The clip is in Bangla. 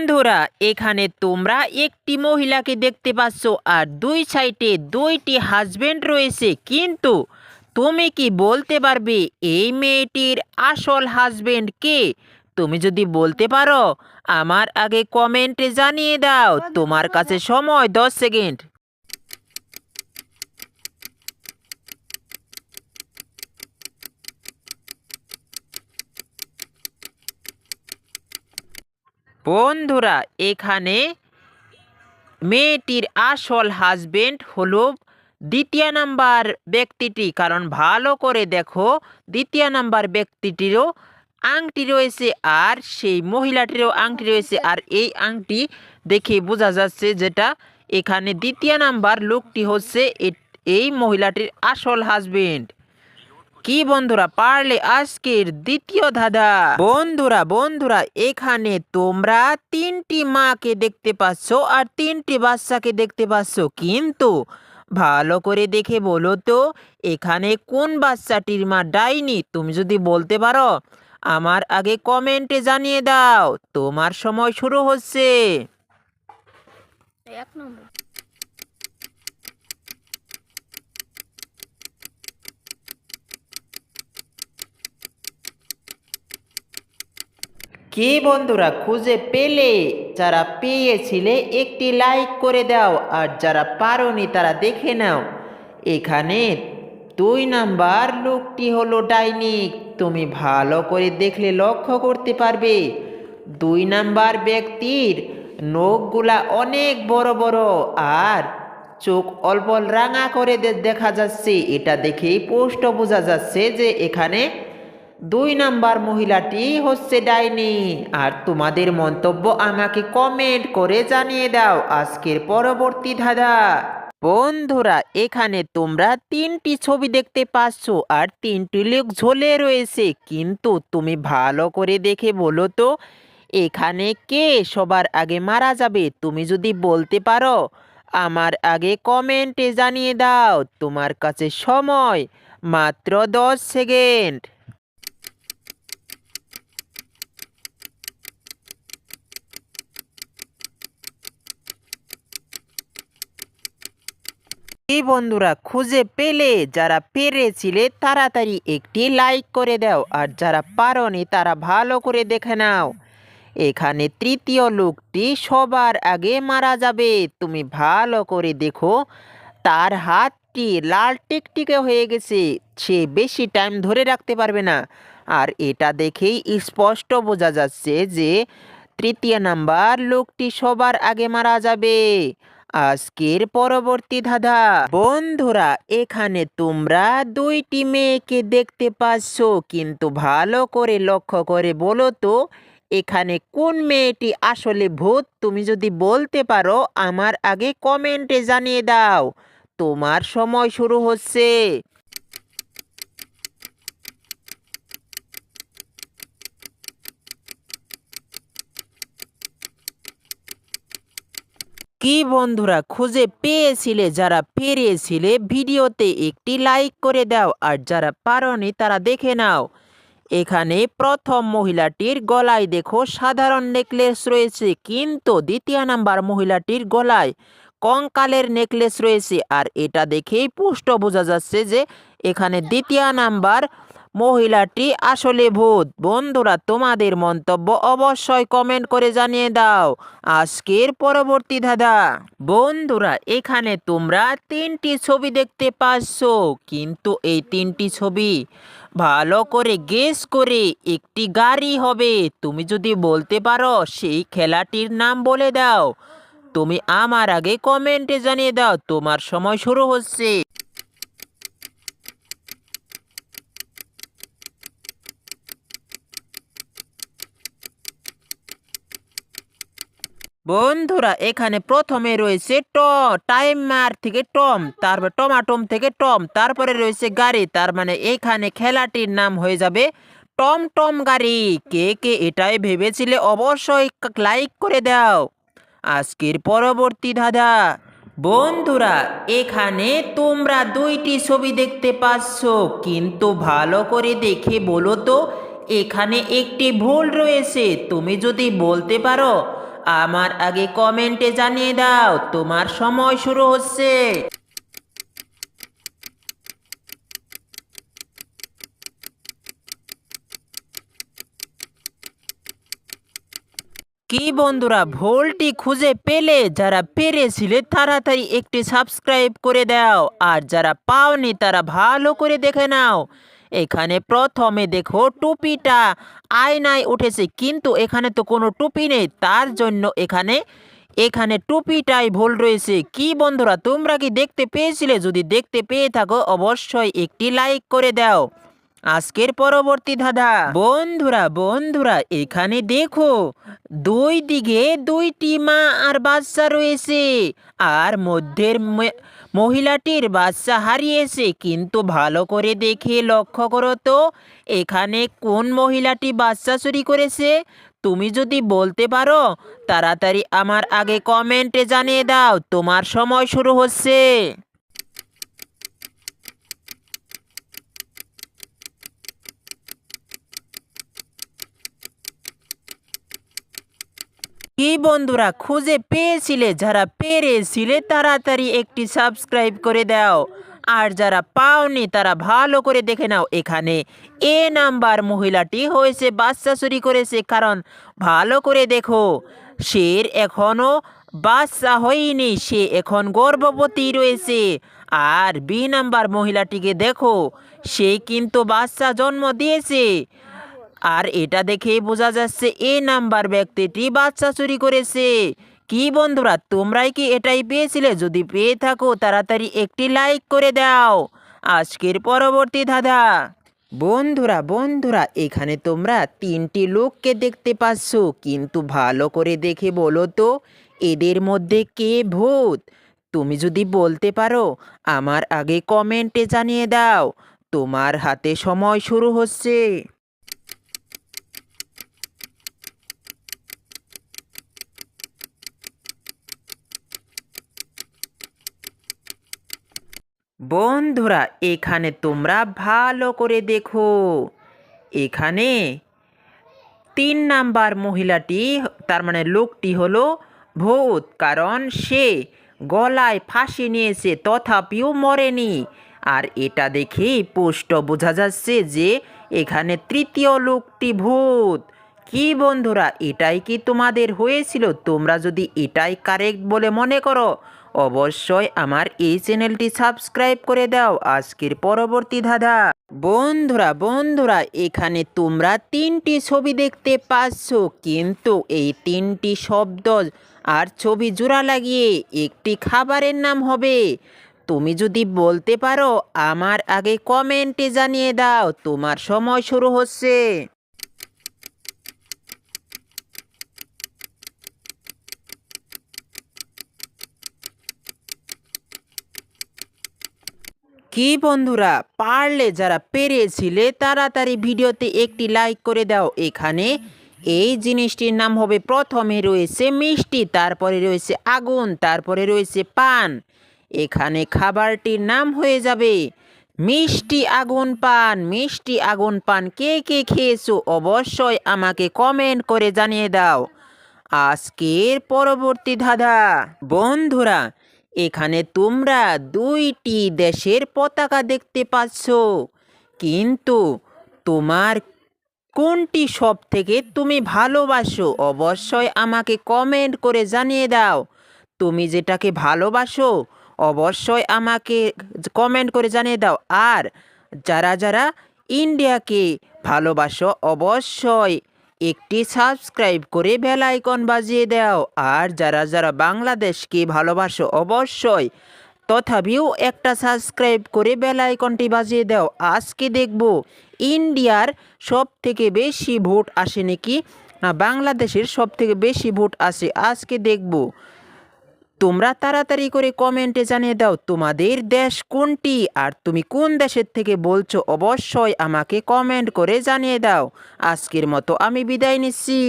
বন্ধুরা, এখানে তোমরা একটি মহিলাকে দেখতে পাচ্ছ আর দুই সাইডে দুইটি হাজবেন্ড রয়েছে। কিন্তু তুমি কি বলতে পারবে, এই মেয়েটির আসল হাজবেন্ড কে? তুমি যদি বলতে পারো, আমার আগে কমেন্টে জানিয়ে দাও। তোমার কাছে সময় দশ সেকেন্ড। বন্ধুরা, এখানে মেয়েটির আসল হাজবেন্ড হলো দ্বিতীয় নাম্বার ব্যক্তিটি। কারণ ভালো করে দেখো, দ্বিতীয় নাম্বার ব্যক্তিটিরও আংটি রয়েছে আর সেই মহিলাটিরও আংটি রয়েছে আর এই আংটি দেখে বোঝা যাচ্ছে যেটা এখানে দ্বিতীয় নাম্বার লোকটি হচ্ছে এই মহিলাটির আসল হাজবেন্ড কি বন্ধুরা, পারলে আজকের দ্বিতীয় ধাঁধা। বন্ধুরা বন্ধুরা, এখানে তোমরা তিনটি মাকে দেখতে পাচ্ছ আর তিনটি বাচ্চাকে দেখতে পাচ্ছ। কিন্তু ভালো করে দেখে বলো তো, এখানে কোন বাচ্চাটির মা ডাইনি? তুমি যদি বলতে পারো, আমার আগে কমেন্টে জানিয়ে দাও, তোমার সময় শুরু হচ্ছে। এক নম্বর। কি বন্ধুরা খুঁজে পেলে, যারা পেয়েছিলে একটি লাইক করে দাও, আর যারা পারোনি তারা দেখে নাও। এখানে দুই নাম্বার লোকটি হলো ডাইনিক। তুমি ভালো করে দেখলে লক্ষ্য করতে পারবে। দুই নাম্বার ব্যক্তির নখগুলা অনেক বড় বড়, আর চোখ অল্প রাঙা করে দেখা যাচ্ছে। এটা দেখেই পোস্ট বোঝা যাচ্ছে যে এখানে দুই নাম্বার মহিলাটি হচ্ছে ডাইনি। আর তোমাদের মন্তব্য আমাকে কমেন্ট করে জানিয়ে দাও আজকের পরবর্তী ধাঁধা। বন্ধুরা, এখানে তোমরা তিনটি ছবি দেখতে পাচ্ছ আর তিনটি লোক ঝোলে রয়েছে। কিন্তু তুমি ভালো করে দেখে বলো তো, এখানে কে সবার আগে মারা যাবে? তুমি যদি বলতে পারো, আমার আগে কমেন্টে জানিয়ে দাও। তোমার কাছে সময় মাত্র দশ সেকেন্ড। এই বন্ধুরা, খুঁজে পেলে যারা পেরেছিলে তাড়াতাড়ি একটি লাইক করে দাও, আর যারা পারোনি তারা ভালো করে দেখে নাও। এখানে তৃতীয় লোকটি সবার আগে মারা যাবে, তুমি ভালো করে দেখো, তার হাতটি লাল টিকটিকে হয়ে গেছে, সে বেশি টাইম ধরে রাখতে পারবে না। আর এটা দেখেই স্পষ্ট বোঝা যাচ্ছে যে, তৃতীয় নাম্বার লোকটি সবার আগে মারা যাবে। আজকের পরবর্তী ধাঁধা। বন্ধুরা, এখানে তোমরা দুইটি মেয়েকে দেখতে পাচ্ছ, কিন্তু ভালো করে লক্ষ্য করে বলো তো, এখানে কোন মেয়েটি আসলে ভূত? তুমি যদি বলতে পারো, আমার আগে কমেন্টে জানিয়ে দাও। তোমার সময় শুরু হচ্ছে। কি বন্ধুরা খুঁজে পেয়েছিলে? যারা পেরিয়েছিলে ভিডিওতে একটি লাইক করে দাও আর যারা পারোনি, তারা দেখে নাও। এখানে প্রথম মহিলাটির গলায় দেখো সাধারণ নেকলেস রয়েছে, কিন্তু দ্বিতীয় নাম্বার মহিলাটির গলায় কঙ্কালের নেকলেস রয়েছে। আর এটা দেখেই পুষ্ট বোঝা যাচ্ছে যে এখানে দ্বিতীয় নাম্বার মহিলাটি আসলে ভূত। বন্ধুরা, তোমাদের মন্তব্য অবশ্যই কমেন্ট করে জানিয়ে দাও। আজকের পরবর্তী ধাঁধা। বন্ধুরা, এখানে তোমরা তিনটি ছবি দেখতে পাচ্ছ, কিন্তু এই তিনটি ছবি ভালো করে গেস করে একটি গাড়ি হবে। তুমি যদি বলতে পারো সেই খেলাটির নাম বলে দাও। তুমি আমার আগে কমেন্টে জানিয়ে দাও, তোমার সময় শুরু হচ্ছে। বন্ধুরা, এখানে প্রথমে রয়েছে ট টাইমার থেকে টম, তারপর টমাটম থেকে টম, তারপরে রয়েছে গাড়ি, তার মানে এখানে খেলাটির নাম হয়ে যাবে টম টম গাড়ি। কে কে এটাই ভেবেছিলে অবশ্যই লাইক করে দাও। আজকের পরবর্তী ধাঁধা, বন্ধুরা, এখানে তোমরা দুইটি ছবি দেখতে পাচ্ছ, কিন্তু ভালো করে দেখে বলো তো, এখানে একটি ভুল রয়েছে, তুমি যদি বলতে পারো আমার আগে কমেন্টে জানিয়ে দাও, তোমার সময় শুরু হচ্ছে। কি বন্ধুরা, ভুলটি খুঁজে পেলে যারা পেরেছিলে তাড়াতাড়ি একটি সাবস্ক্রাইব করে দাও, আর যারা পাওনি তারা ভালো করে দেখে নাও। এখানে প্রথমে দেখো টুপিটা আয়নায় উঠেছে, কিন্তু এখানে তো কোনো টুপি নেই, তার জন্য এখানে এখানে টুপিটাই ভুল রয়েছে। কি বন্ধুরা, তোমরা কি দেখতে পেয়েছিলে? যদি দেখতে পেয়ে থাকো, অবশ্যই একটি লাইক করে দাও। আজকের পরবর্তী ধাঁধা। বন্ধুরা বন্ধুরা, এখানে দেখো, দুই দিকে দুইটি মা আর বাচ্চা রয়েছে, আর মধ্যের মহিলাটির বাচ্চা হারিয়েছে, কিন্তু ভালো করে দেখে লক্ষ্য করো তো, এখানে কোন মহিলাটি বাচ্চা চুরি করেছে? তুমি যদি বলতে পারো, তাড়াতাড়ি আমার আগে কমেন্টে জানিয়ে দাও, তোমার সময় শুরু হচ্ছে। কি বন্ধুরা, খুঁজে পেয়েছিলে, যারা পেরেছিলে, তাড়াতাড়ি একটি সাবস্ক্রাইব করে দাও। আর যারা পাওনি, তারা ভালো করে দেখে নাও এখানে। এ নাম্বার মহিলাটি হয়েছে, বাচ্চা চুরি করেছে, কারণ ভালো করে দেখো সে এখনও বাচ্চা হয়নি, সে এখন গর্ভবতী রয়েছে। আর বি নাম্বার মহিলাটিকে দেখো, সে কিন্তু বাচ্চা জন্ম দিয়েছে। আর এটা দেখেই বোঝা যাচ্ছে এ নাম্বার ব্যক্তিটি বাচ্চা চুরি করেছে। কি বন্ধুরা, তোমরাই কি এটাই পেয়েছিলে? যদি পেয়ে থাকো, তাড়াতাড়ি একটি লাইক করে দাও। আজকের পরবর্তী ধাঁধা। বন্ধুরা বন্ধুরা, এখানে তোমরা তিনটি লোককে দেখতে পাচ্ছ। কিন্তু ভালো করে দেখে বলো তো, এদের মধ্যে কে ভূত? তুমি যদি বলতে পারো, আমার আগে কমেন্টে জানিয়ে দাও। তোমার হাতে সময় শুরু হচ্ছে। বন্ধুরা, এখানে তোমরা ভালো করে দেখো। এখানে তিন নাম্বার মহিলাটি, তার মানে লোকটি হলো ভূত, কারণ সে গলায় ফাঁসি নিয়েছে, তথাপিও মরেনি। আর এটা দেখেই পুষ্ট বোঝা যাচ্ছে যে এখানে তৃতীয় লোকটি ভূত। কি বন্ধুরা, এটাই কি তোমাদের হয়েছিল? তোমরা যদি এটাই কারেক্ট বলে মনে করো অবশ্যই আমার এই চ্যানেলটি সাবস্ক্রাইব করে দাও। আজকের পরবর্তী ধাঁধা। বন্ধুরা বন্ধুরা, এখানে তোমরা তিনটি ছবি দেখতে পাচ্ছ, কিন্তু এই তিনটি শব্দ আর ছবি জোড়া লাগিয়ে একটি খাবারের নাম হবে। তুমি যদি বলতে পারো, আমার আগে কমেন্টে জানিয়ে দাও, তোমার সময় শুরু হচ্ছে। কি বন্ধুরা, পারলে যারা পেরেছিলে তাড়াতাড়ি ভিডিওতে একটি লাইক করে দাও। এখানে এই জিনিসটির নাম হবে, প্রথমে রয়েছে মিষ্টি, তারপরে রয়েছে আগুন, তারপরে রয়েছে পান। এখানে খাবারটির নাম হয়ে যাবে, মিষ্টি আগুন পান। মিষ্টি আগুন পান, কে কে খেয়েছো অবশ্যই আমাকে কমেন্ট করে জানিয়ে দাও। আজকের পরবর্তী ধাঁধা। বন্ধুরা এখানে তোমরা দুইটি দেশের পতাকা দেখতে পাচ্ছ। কিন্তু তোমার কোনটি সব থেকে তুমি ভালোবাসো, অবশ্যই আমাকে কমেন্ট করে জানিয়ে দাও। তুমি যেটাকে ভালোবাসো, অবশ্যই আমাকে কমেন্ট করে জানিয়ে দাও। আর যারা যারা ইন্ডিয়াকে ভালোবাসো, অবশ্যই একটি সাবস্ক্রাইব করে বেল আইকন বাজিয়ে দাও। আর যারা যারা বাংলাদেশকে ভালোবাসো অবশ্যই, তথাপিও একটা সাবস্ক্রাইব করে বেল আইকনটি বাজিয়ে দাও। আজকে দেখব, ইন্ডিয়ার সব থেকে বেশি ভোট আসে নাকি? না, বাংলাদেশের সব থেকে বেশি ভোট আসে। আজকে দেখব। তোমরা তাড়াতাড়ি করে কমেন্টে জানিয়ে দাও তোমাদের দেশ কোনটি আর তুমি কোন দেশের থেকে বলছো অবশ্যই আমাকে কমেন্ট করে জানিয়ে দাও। আজকের মতো আমি বিদায় নিচ্ছি।